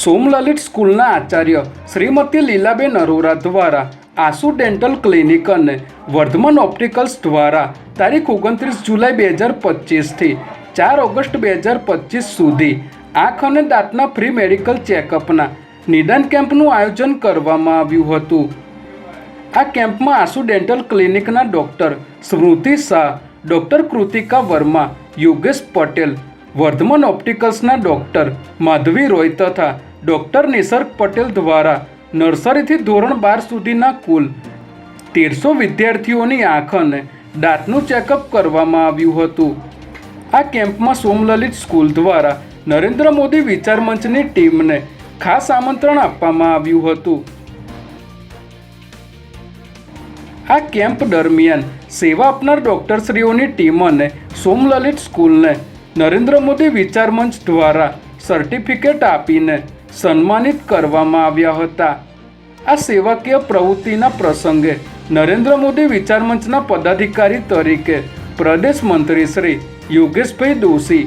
સોમલલિત સ્કૂલના આચાર્ય શ્રીમતી લીલાબેન અરોરા દ્વારા આસુ dental clinic અને વર્ધમાન ઓપ્ટિકલ્સ દ્વારા તારીખ ઓગણત્રીસ જુલાઈ બે હજાર પચીસથી ચાર ઓગસ્ટ બે હજાર પચીસ સુધી આંખ અને દાંતના ફ્રી મેડિકલ ચેકઅપના નિદાન કેમ્પનું આયોજન કરવામાં આવ્યું હતું. આ કેમ્પમાં આસુ ડેન્ટલ ક્લિનિકના ડૉક્ટર સ્મૃતિ શાહ, ડૉક્ટર કૃતિકા વર્મા, યોગેશ પટેલ, વર્ધમાન ઓપ્ટિકલ્સના ડૉક્ટર માધવી રોય તથા ડૉક્ટર નિસર્ગ પટેલ દ્વારા નર્સરીથી ધોરણ બાર સુધીના કુલ તેરસો વિદ્યાર્થીઓની આંખને દાંતનું ચેકઅપ કરવામાં આવ્યું હતું. આ કેમ્પમાં સોમલલિત સ્કૂલ દ્વારા નરેન્દ્ર મોદી વિચાર મંચની ટીમને ખાસ આમંત્રણ આપવામાં આવ્યું હતું. આ કેમ્પ દરમિયાન સેવા આપનાર ડૉક્ટરશ્રીઓની ટીમ અને સોમલલિત સ્કૂલને નરેન્દ્ર મોદી વિચાર મંચ દ્વારા સર્ટિફિકેટ આપીને સન્માનિત કરવામાં આવ્યા હતા. આ સેવાકીય પ્રવૃત્તિના પ્રસંગે નરેન્દ્ર મોદી વિચાર મંચના પદાધિકારી તરીકે પ્રદેશ મંત્રી શ્રી યોગેશભાઈ દોશી,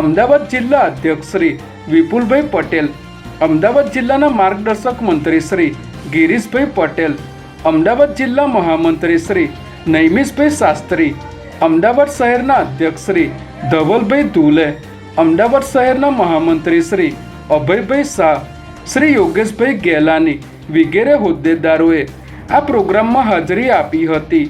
અમદાવાદ જિલ્લા અધ્યક્ષ શ્રી વિપુલભાઈ પટેલ, અમદાવાદ જિલ્લાના માર્ગદર્શક મંત્રી શ્રી ગિરીશભાઈ પટેલ, અમદાવાદ જિલ્લા મહામંત્રી શ્રી નૈમિષભાઈ શાસ્ત્રી, અમદાવાદ શહેરના અધ્યક્ષ શ્રી ધવલભાઈ ધુલે, અમદાવાદ શહેરના મહામંત્રી શ્રી અભયભાઈ શાહ શ્રી યોગેશભાઈ ગેલાની વગેરે હોદ્દેદારોએ આ પ્રોગ્રામમાં હાજરી આપી હતી.